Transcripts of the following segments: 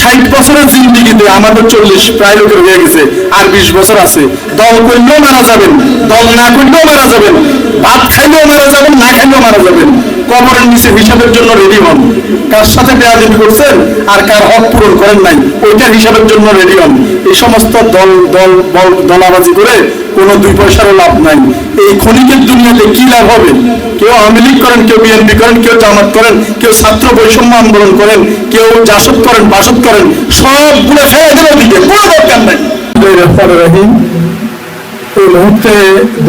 ষাট বছরের জিন্দিগিতে আমাদের চল্লিশ প্রায় লোকের হয়ে গেছে, আর বিশ বছর আছে। দল করলেও মারা যাবেন, দল না করলেও মারা যাবেন, ভাত খাইলেও মারা যাবেন, না খাইলেও মারা যাবেন। কবরের নিচে হিসাবের জন্য রেডি হন। কার সাথে বেয়াদবি করছেন আর কার হক পূরণ করেন নাই, ওইটার হিসাবের জন্য রেডি হন। এই সমস্ত দল দল দলাবাজি করে কোনো দুই পয়সারও লাভ নাই। এই ক্ষণিকের দুনিয়াতে কি লাভ হবে? কেউ আওয়ামী লীগ করেন, কেউ বিএনপি করেন, কেউ জামাত করেন, কেউ ছাত্র বৈষম্য আন্দোলন করেন, কেউ জাসদ করেন, বাসদ করেন, সবগুলো ফেলে দেওয়ার দিকে কোনো দরকার নাই। রহিম। এই মুহূর্তে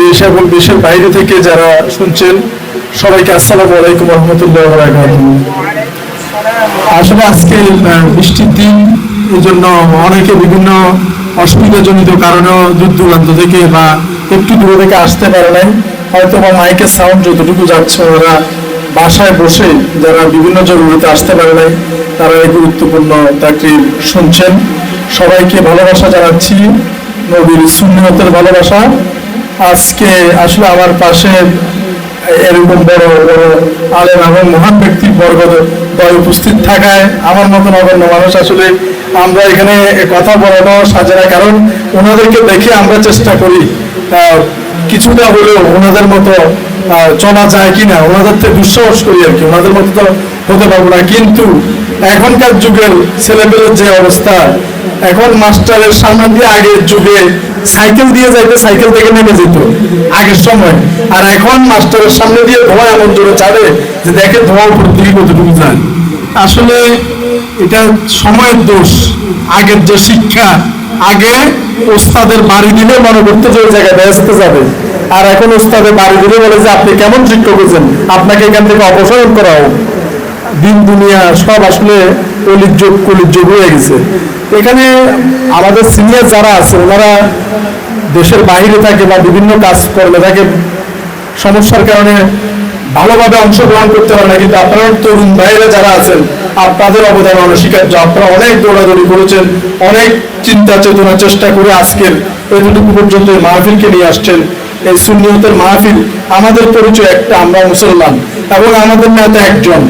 দেশ এবং দেশের বাইরে থেকে যারা শুনছেন, সবাইকে আসসালামু আলাইকুম রহমতুল্লাহ আসলে আজকে বৃষ্টির দিন এই জন্য অনেকে বিভিন্ন অসুবিধাজনিত কারণেও দূর দূরান্ত থেকে বা একটু দূরে থেকে আসতে পারে নাই। হয়তো বা মাইকের সাউন্ড যতটুকু যাচ্ছে, ওরা বাসায় বসে যারা বিভিন্ন জরুরিতে আসতে পারে নাই, তারা এই গুরুত্বপূর্ণ তাকরির শুনছেন। সবাইকে ভালোবাসা জানাচ্ছি, নবীর সুন্নতের ভালোবাসা। আজকে আসলে আমার পাশে এরকম বড় বড় আলেম এবং মহান ব্যক্তির বর্গদ দয় উপস্থিত থাকায় আমার মতন অগণ্য মানুষ আসলে আমরা এখানে কথা বলানো সাজে না। কারণ ওনাদেরকে দেখে আমরা চেষ্টা করি কিছুটা হলেও ওনাদের মতো চলা যায় কিনা, ওনাদের থেকে দুঃসাহস করি আর কি। ওনাদের মতো তো হতে পারব না। কিন্তু এখনকার যুগের ছেলেপেলের যে অবস্থা, এখন মাস্টারের সামনে দিয়ে আগের যুগে সাইকেল দিয়ে যাইতে সাইকেল থেকে নেমে যেত, আগের সময়। আর এখন মাস্টারের সামনে দিয়ে ধোঁয়া এমন জোরে ছাড়ে যে দেখে ধোঁয়া উপর দিকে কতটুকু যায়। আসলে এটা সময়ের দোষ, আগের যে শিক্ষা, আগে ওস্তাদের বাড়ি দিলে মনে করতে যে জায়গায় বেসতে যাবে। আর এখন ওস্তাদের বাড়ি দিলে বলে যে আপনি কেমন শিক্ষক হয়েছেন? আপনাকে এখান থেকে অপসারণ করা হোক। দিন দুনিয়া সব আসলে কলির যুগ কলির যুগ হয়ে গেছে। এখানে আমাদের সিনিয়র যারা আছে, ওনারা দেশের বাইরে থাকে বা বিভিন্ন কাজ কর্মে থাকে সমস্যার কারণে ভালোভাবে অংশগ্রহণ করতে পারে না। কিন্তু আপনারা তরুণ ভাইরা যারা আছেন, আপনাদের অবদান, অনস্বীকার্য। আপনারা অনেক দৌড়াদৌড়ি করেছেন, অনেক চিন্তা চেতনা চেষ্টা করে আজকের এতটুকু পর্যন্ত এই মাহফিলকে নিয়ে আসছেন। এই সুন্নিয়তের মাহফিল আমাদের পরিচয় একটা, আমরা মুসলমান এবং আমাদের নেতা একজন।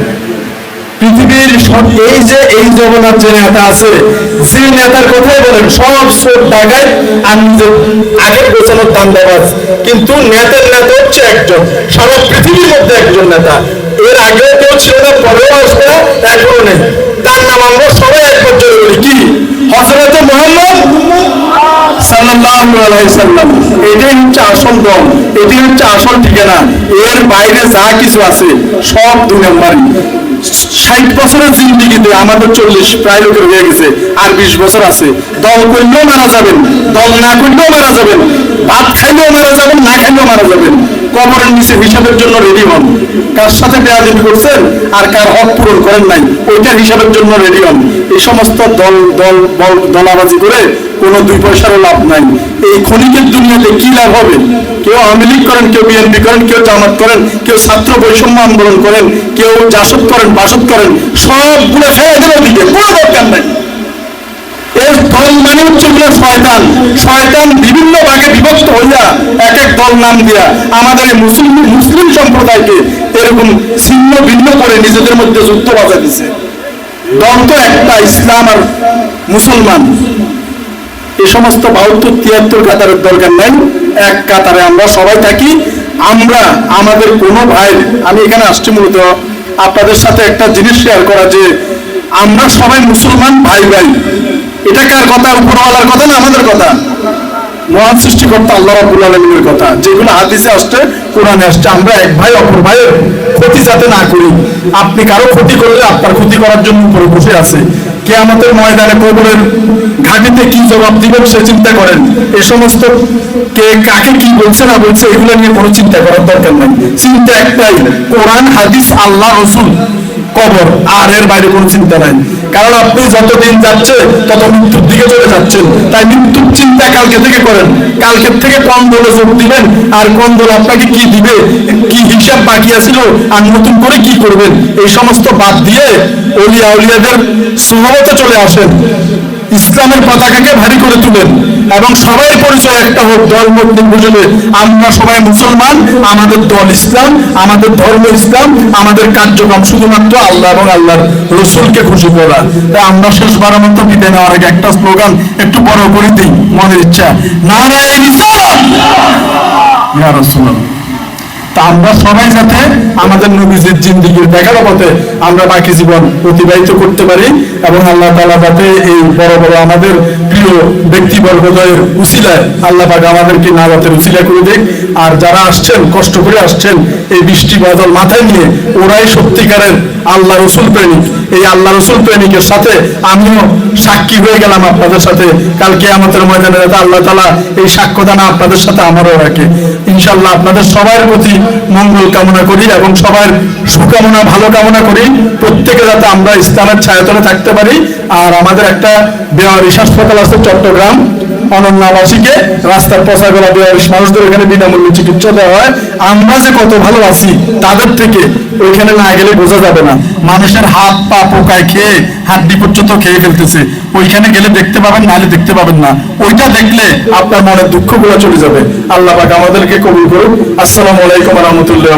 পৃথিবীর এই যে এই জগন্নাথ যে নেতা আছে, যে নেতার কথাই বলেন, সব সব টাকায় আমি যে আগের গোছানোর দাম দেওয়া কিন্তু নেতার নেতা হচ্ছে একজন, সারা পৃথিবীর মধ্যে একজন নেতা। এর আগে কেউ ছিল না, পরেও আসবে না, এখনও নেই। তার নাম আমরা সবাই একবার জোরে বলি, কি? হজরত মোহাম্মদ ষাট বছরের জিন্দিগিতে আমাদের চল্লিশ প্রায় লোকের আর বিশ বছর আছে। দল করলেও মারা যাবেন, দল না করলেও মারা যাবেন ভাত খাইলেও মারা যাবেন, না খাইলেও মারা যাবেন। কবরের নিচে হিসাবের জন্য রেডি হন। কার সাথে বেয়াদবি করছেন আর কার হক পূরণ করেন নাই, ওইটার হিসাবের জন্য রেডি হন। এই সমস্ত দল দল, বল, দলাবাজি করে কোনো দুই পয়সারও লাভ নাই। এই ক্ষণিকের দুনিয়াতে কি লাভ হবে? কেউ আওয়ামী লীগ করেন, কেউ বিএনপি করেন, কেউ জামাত করেন, কেউ ছাত্র বৈষম্য আন্দোলন করেন, কেউ জাসদ করেন, বাসদ করেন, সবগুলো ফেলে দিকে কোনো দরকার নাই এর দল মানে হচ্ছে হলো শয়তান। শয়তান বিভিন্ন ভাগে বিভক্ত হইয়া এক এক দল নাম দিয়া আমাদের মুসলিম মুসলিম সম্প্রদায়কে এরকম ছিন্ন ভিন্ন করে নিজেদের মধ্যে যুদ্ধ বাজাইতেছে দল তো একটা, ইসলাম আর মুসলমান। এই সমস্ত বাহাত্তর, তিয়াত্তর কাতারের দরকার নাই। এক কাতারে আমরা সবাই থাকি। আমরা, আমাদের কোনো ভাই, আমি এখানে আসছি মূলত আপনাদের সাথে একটা জিনিস শেয়ার করা যে আমরা সবাই মুসলমান ভাই ভাই এটা কার কথা? উপরওয়ালার কথা না আমাদের কথা? মহান সৃষ্টিকর্তা আল্লাহ রাব্বুল আলামিনের কথা। যেগুলো হাদিসে আসছে, কোরআনে আসছে। আমরা এক ভাই, অপর ভাইয়ের ক্ষতি যাতে না করি। আপনি কারও ক্ষতি করলে আপনার ক্ষতি করার জন্য উপরে বসে আছে। কে আমাদের ময়দানে কবরের ঘাটিতে কি জবাব দিবেন সে চিন্তা করেন। এ সমস্ত কে কাকে কি বলছে না বলছে, এগুলো নিয়ে কোনো চিন্তা করার দরকার নাই। চিন্তা একটাই, কোরআন, হাদিস, আল্লাহ, রসুল কবর, আর এর বাইরে কোনো চিন্তা নাই। কারণ আপনি যতদিন যাচ্ছে, তত মৃত্যুর দিকে চলে যাচ্ছেন। তাই মৃত্যুর চিন্তা কালকে থেকে করেন। কালকে থেকে কম দলে যোগ দিবেন, আর কম দল আপনাকে কি দিবে, কি হিসাব বাকি আছিল, আর নতুন করে কি করবেন, এই সমস্ত বাদ দিয়ে অলিয়া অলিয়াদের সুহবতে চলে আসেন। ইসলামের পতাকাকে ভারী করে তুলেন। এবং সবাই পরিচয়, একটা হোক দল মত নির্বিশেষে আমরা সবাই মুসলমান, আমাদের দল ইসলাম, আমাদের ধর্ম ইসলাম, আমাদের কার্যক্রম শুধুমাত্র আল্লাহ এবং আল্লাহর রসুলকে খুশি করা। তাই আমরা শেষ শেষবারের মতো বিদায় নেওয়ার আগে একটা স্লোগান একটু বড় করে দিই, মনের ইচ্ছা। নারায় রিসালাত ইয়া রাসূলুল্লাহ। তা আমরা সবাই যাতে আমাদের নবীজির জিন্দিগির দেখার পথে আমরা বাকি জীবন অতিবাহিত করতে পারি এবং আল্লাহ তালা যাতে এই বড় বড় আমাদের প্রিয় ব্যক্তিবর্গদের উচিলায় আল্লাহ পাকে আমাদেরকে নাজাতের উচিলা করে দিক। আর যারা আসছেন, কষ্ট করে আসছেন, এই বৃষ্টি বাদল মাথায় নিয়ে ওরাই সত্যিকারের আল্লাহ রসুল প্রেমিক। এই আল্লাহ রসুল প্রেমিকের সাথে আমিও সাক্ষী হয়ে গেলাম আপনাদের সাথে। কালকে আমাদের ময়দানে যাতে আল্লাহ তালা এই সাক্ষ্যদানা আপনাদের সাথে আমারও রাখে। ইনশাল্লাহ আপনাদের সবার প্রতি মঙ্গল কামনা করি এবং সবার সুকামনা, ভালো কামনা করি। প্রত্যেকে যাতে আমরা ইসলামের ছায়াতলে থাকতে পারি। আর আমাদের একটা বেওয়ারিশ হাসপাতাল আছে চট্টগ্রাম। অনন্যাবাসীকে রাস্তার পচা মানুষদের ওখানে বিনামূল্যে চিকিৎসা দেওয়া হয়। আমরা যে কত তাদের থেকে ওইখানে না গেলে বোঝা যাবে না। মানুষের হাত পা পোকায় খেয়ে, হাড্ডি পর্যন্ত খেয়ে ফেলতেছে। ওইখানে গেলে দেখতে পাবেন, নাহলে দেখতে পাবেন না। ওইটা দেখলে আপনার মনের দুঃখগুলো চলে যাবে। আল্লাহ আমাদেরকে কবুল করুন আসসালামু আলাইকুম রহমতুল্লাহ